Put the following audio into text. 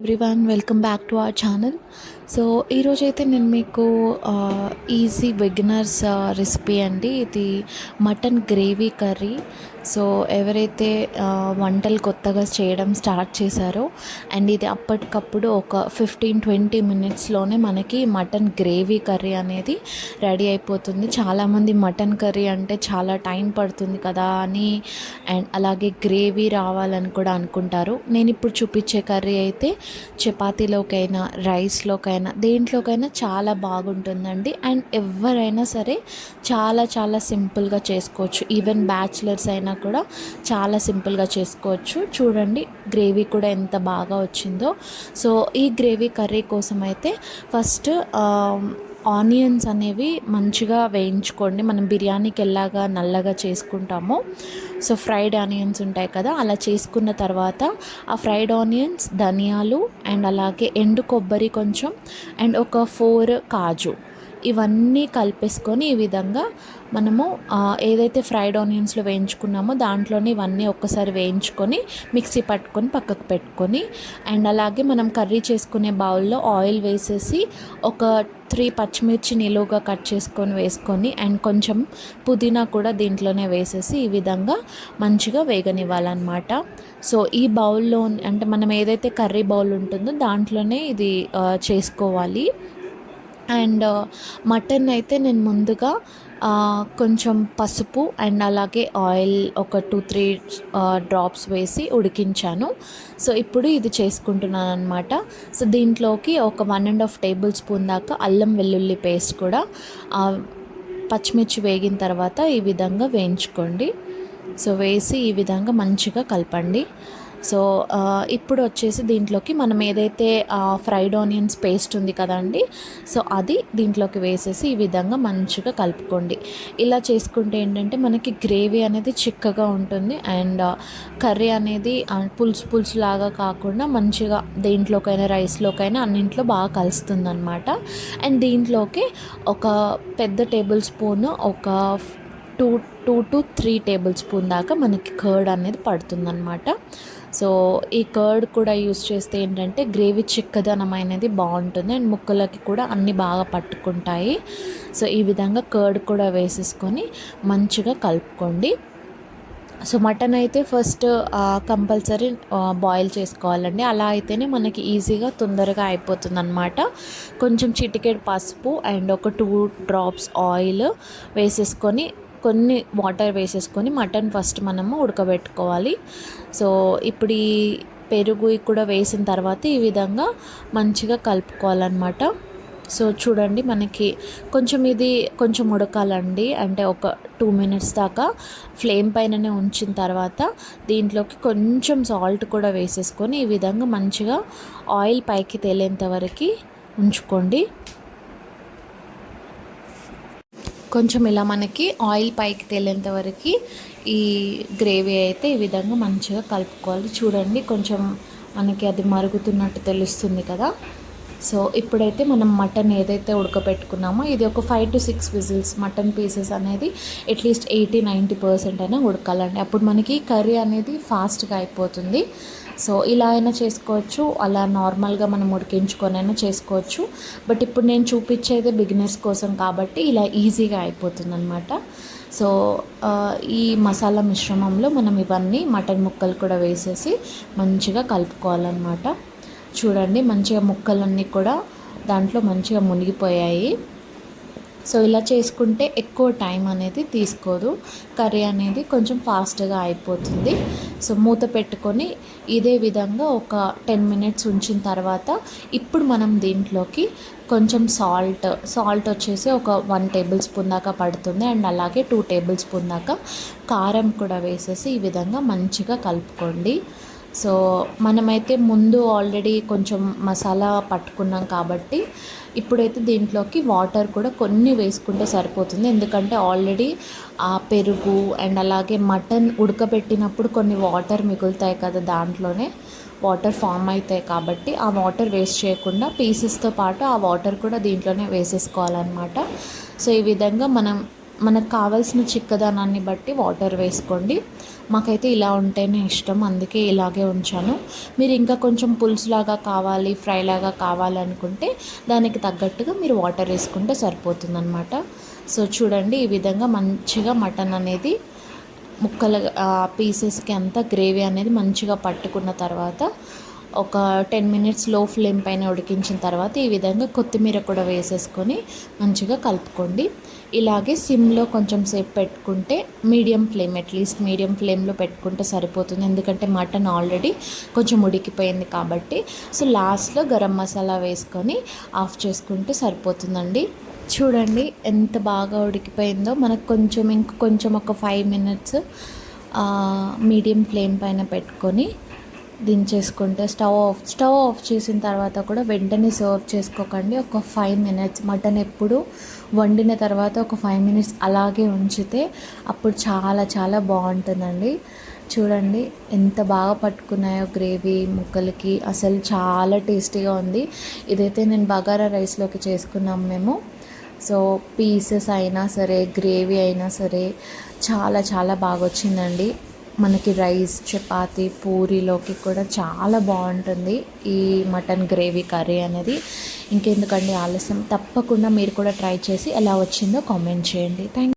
Everyone welcome back to our channel so ఈరోజు అయితే నేను మీకు ఈజీ బిగినర్స్ రెసిపీ అండి. ఇది మటన్ గ్రేవీ కర్రీ సో ఎవరైతే వంటలు కొత్తగా చేయడం స్టార్ట్ చేశారో అండ్ ఇది అప్పటికప్పుడు ఒక ఫిఫ్టీన్ ట్వంటీ మినిట్స్లోనే మనకి మటన్ గ్రేవీ కర్రీ అనేది రెడీ అయిపోతుంది. చాలామంది మటన్ కర్రీ అంటే చాలా టైం పడుతుంది కదా అని అండ్ అలాగే గ్రేవీ రావాలని కూడా అనుకుంటారు. నేను ఇప్పుడు చూపించే కర్రీ అయితే చపాతీలోకైనా రైస్లోకైనా దేంట్లోకైనా చాలా బాగుంటుందండి. అండ్ ఎవరైనా సరే చాలా చాలా సింపుల్గా చేసుకోవచ్చు. ఈవెన్ బ్యాచిలర్స్ అయినా కూడా చాలా సింపుల్గా చేసుకోవచ్చు. చూడండి గ్రేవీ కూడా ఎంత బాగా వచ్చిందో. సో ఈ గ్రేవీ కర్రీ కోసం అయితే ఫస్ట్ ఆనియన్స్ అనేవి మంచిగా వేయించుకోండి. మనం బిర్యానీకి ఎలాగా నల్లగా చేసుకుంటామో. సో ఫ్రైడ్ ఆనియన్స్ ఉంటాయి కదా అలా చేసుకున్న తర్వాత ఆ ఫ్రైడ్ ఆనియన్స్ ధనియాలు అండ్ అలాగే ఎండు కొబ్బరి కొంచెం అండ్ ఒక ఫోర్ కాజు. ఇవన్నీ కలిపేసుకొని ఈ విధంగా మనము ఏదైతే ఫ్రైడ్ ఆనియన్స్లో వేయించుకున్నామో దాంట్లోనే ఇవన్నీ ఒక్కసారి వేయించుకొని మిక్సీ పట్టుకొని పక్కకు పెట్టుకొని అండ్ అలాగే మనం కర్రీ చేసుకునే బౌల్లో ఆయిల్ వేసేసి ఒక త్రీ పచ్చిమిర్చి నిలువుగా కట్ చేసుకొని వేసుకొని అండ్ కొంచెం పుదీనా కూడా దీంట్లోనే వేసేసి ఈ విధంగా మంచిగా వేగనివ్వాలన్నమాట. సో ఈ బౌల్లో అంటే మనం ఏదైతే కర్రీ బౌల్ ఉంటుందో దాంట్లోనే ఇది చేసుకోవాలి. అండ్ మటన్ అయితే నేను ముందుగా కొంచెం పసుపు అండ్ అలాగే ఆయిల్ ఒక టూ త్రీ డ్రాప్స్ వేసి ఉడికించాను. సో ఇప్పుడు ఇది చేసుకుంటున్నాను అనమాట సో దీంట్లోకి ఒక one and half tablespoon దాకా అల్లం వెల్లుల్లి పేస్ట్ కూడా పచ్చిమిర్చి వేగిన తర్వాత ఈ విధంగా వేయించుకోండి. సో వేసి ఈ విధంగా మంచిగా కలపండి. సో ఇప్పుడు వచ్చేసి దీంట్లోకి మనం ఏదైతే ఫ్రైడ్ ఆనియన్స్ పేస్ట్ ఉంది కదండి సో అది దీంట్లోకి వేసేసి ఈ విధంగా మంచిగా కలుపుకోండి. ఇలా చేసుకుంటే ఏంటంటే మనకి గ్రేవీ అనేది చిక్కగా ఉంటుంది అండ్ కర్రీ అనేది పులుసు పులుసు లాగా కాకుండా మంచిగా దేంట్లోకైనా రైస్లోకైనా అన్నింట్లో బాగా కలుస్తుంది అనమాట అండ్ దీంట్లోకి ఒక పెద్ద టేబుల్ స్పూన్ ఒక two two to three tablespoon దాకా మనకి కర్డ్ అనేది పడుతుందన్నమాట. సో ఈ కర్డ్ కూడా యూస్ చేస్తే ఏంటంటే గ్రేవీ చిక్కదనం అనేది బాగుంటుంది. అండ్ ముక్కలకి కూడా అన్నీ బాగా పట్టుకుంటాయి. సో ఈ విధంగా కర్డ్ కూడా వేసేసుకొని మంచిగా కలుపుకోండి. సో మటన్ అయితే ఫస్ట్ కంపల్సరీ బాయిల్ చేసుకోవాలండి. అలా అయితేనే మనకి ఈజీగా తొందరగా అయిపోతుంది అనమాట కొంచెం చిటికెడ్ పసుపు అండ్ ఒక టూ డ్రాప్స్ ఆయిల్ వేసేసుకొని కొన్ని వాటర్ వేసేసుకొని మటన్ ఫస్ట్ మనము ఉడకబెట్టుకోవాలి. సో ఇప్పుడు ఈ పెరుగు కూడా వేసిన తర్వాత ఈ విధంగా మంచిగా కలుపుకోవాలన్నమాట. సో చూడండి మనకి కొంచెం ఇది కొంచెం ఉడకాలండి. అంటే ఒక టూ మినిట్స్ దాకా ఫ్లేమ్ పైననే ఉంచిన తర్వాత దీంట్లోకి కొంచెం సాల్ట్ కూడా వేసేసుకొని ఈ విధంగా మంచిగా ఆయిల్ పైకి తేలేంత వరకు ఉంచుకోండి. కొంచెం ఇలా మనకి ఆయిల్ పైకి తేలేంత వరకు ఈ గ్రేవీ అయితే ఈ విధంగా మంచిగా కలుపుకోవాలి. చూడండి కొంచెం మనకి అది మరుగుతున్నట్టు తెలుస్తుంది కదా. సో ఇప్పుడైతే మనం మటన్ ఏదైతే ఉడకబెట్టుకున్నామో ఇది ఒక five to six whistles mutton pieces అనేది at least eighty ninety percent అయినా ఉడకాలండి. అప్పుడు మనకి కర్రీ అనేది ఫాస్ట్గా అయిపోతుంది. సో ఇలా అయినా చేసుకోవచ్చు అలా నార్మల్గా మనం ఉడికించుకొని అయినా చేసుకోవచ్చు. బట్ ఇప్పుడు నేను చూపించేది బిగినర్స్ కోసం కాబట్టి ఇలా ఈజీగా అయిపోతుందన్నమాట. సో ఈ మసాలా మిశ్రమంలో మనం ఇవన్నీ మటన్ ముక్కలు కూడా వేసేసి మంచిగా కలుపుకోవాలన్నమాట. చూడండి మంచిగా ముక్కలన్నీ కూడా దాంట్లో మంచిగా మునిగిపోయాయి. సో ఇలా చేసుకుంటే ఎక్కువ టైం అనేది తీసుకోదు. కర్రీ అనేది కొంచెం ఫాస్ట్గా అయిపోతుంది. సో మూత పెట్టుకొని ఇదే విధంగా ఒక టెన్ మినిట్స్ ఉంచిన తర్వాత ఇప్పుడు మనం దీంట్లోకి కొంచెం సాల్ట్ సాల్ట్ వచ్చేసి ఒక వన్ టేబుల్ స్పూన్ దాకా పడుతుంది. అండ్ అలాగే టూ టేబుల్ స్పూన్ దాకా కారం కూడా వేసేసి ఈ విధంగా మంచిగా కలుపుకోండి. సో మనమైతే ముందు ఆల్రెడీ కొంచెం మసాలా పట్టుకున్నాం కాబట్టి ఇప్పుడైతే దీంట్లోకి వాటర్ కూడా కొన్ని వేసుకుంటే సరిపోతుంది. ఎందుకంటే ఆల్రెడీ ఆ పెరుగు అండ్ అలాగే మటన్ ఉడకబెట్టినప్పుడు కొన్ని వాటర్ మిగులుతాయి కదా దాంట్లోనే. వాటర్ ఫామ్ అవుతాయి కాబట్టి ఆ వాటర్ వేస్ట్ చేయకుండా పీసెస్తో పాటు ఆ వాటర్ కూడా దీంట్లోనే వేసేసుకోవాలన్నమాట. సో ఈ విధంగా మనం మనకు కావాల్సిన చిక్కదనాన్ని బట్టి వాటర్ వేసుకోండి. మాకైతే ఇలా ఉంటేనే ఇష్టం అందుకే ఇలాగే ఉంచాను. మీరు ఇంకా కొంచెం పులుసులాగా కావాలి ఫ్రైలాగా కావాలనుకుంటే దానికి తగ్గట్టుగా మీరు వాటర్ వేసుకుంటే సరిపోతుందన్నమాట. సో చూడండి ఈ విధంగా మంచిగా మటన్ అనేది ముక్కలు పీసెస్కి అంతా గ్రేవీ అనేది మంచిగా పట్టుకున్న తర్వాత ఒక టెన్ మినిట్స్లో ఫ్లేమ్ పైన ఉడికించిన తర్వాత ఈ విధంగా కొత్తిమీర కూడా వేసేసుకొని మంచిగా కలుపుకోండి. ఇలాగే సిమ్లో కొంచెం సేపు పెట్టుకుంటే మీడియం ఫ్లేమ్ అట్లీస్ట్ మీడియం ఫ్లేమ్లో పెట్టుకుంటే సరిపోతుంది. ఎందుకంటే మటన్ ఆల్రెడీ కొంచెం ఉడికిపోయింది కాబట్టి. సో లాస్ట్లో గరం మసాలా వేసుకొని ఆఫ్ చేసుకుంటే సరిపోతుందండి. చూడండి ఎంత బాగా ఉడికిపోయిందో. మనకు కొంచెం ఇంక కొంచెం ఒక ఫైవ్ మినిట్స్ మీడియం ఫ్లేమ్ పైన పెట్టుకొని దించేసుకుంటే స్టవ్ ఆఫ్ స్టవ్ ఆఫ్ చేసిన తర్వాత కూడా వెంటనే సర్వ్ చేసుకోకండి. ఒక ఫైవ్ మినిట్స్ మటన్ ఎప్పుడు వండిన తర్వాత ఒక ఫైవ్ మినిట్స్ అలాగే ఉంచితే అప్పుడు చాలా చాలా బాగుంటుందండి. చూడండి ఎంత బాగా పట్టుకున్నాయో గ్రేవీ ముక్కలకి. అసలు చాలా టేస్టీగా ఉంది. ఇదైతే నేను బగారా రైస్లోకి చేసుకున్నాం మేము. సో పీసెస్ అయినా సరే గ్రేవీ అయినా సరే చాలా చాలా బాగా వచ్చిందండి మనకి రైస్ చపాతి పూరీలోకి కూడా చాలా బాగుంటుంది. ఈ మటన్ గ్రేవీ కర్రీ అనేది. ఇంకెందుకండి ఆలస్యం. తప్పకుండా మీరు కూడా ట్రై చేసి ఎలా వచ్చిందో కామెంట్ చేయండి. థ్యాంక్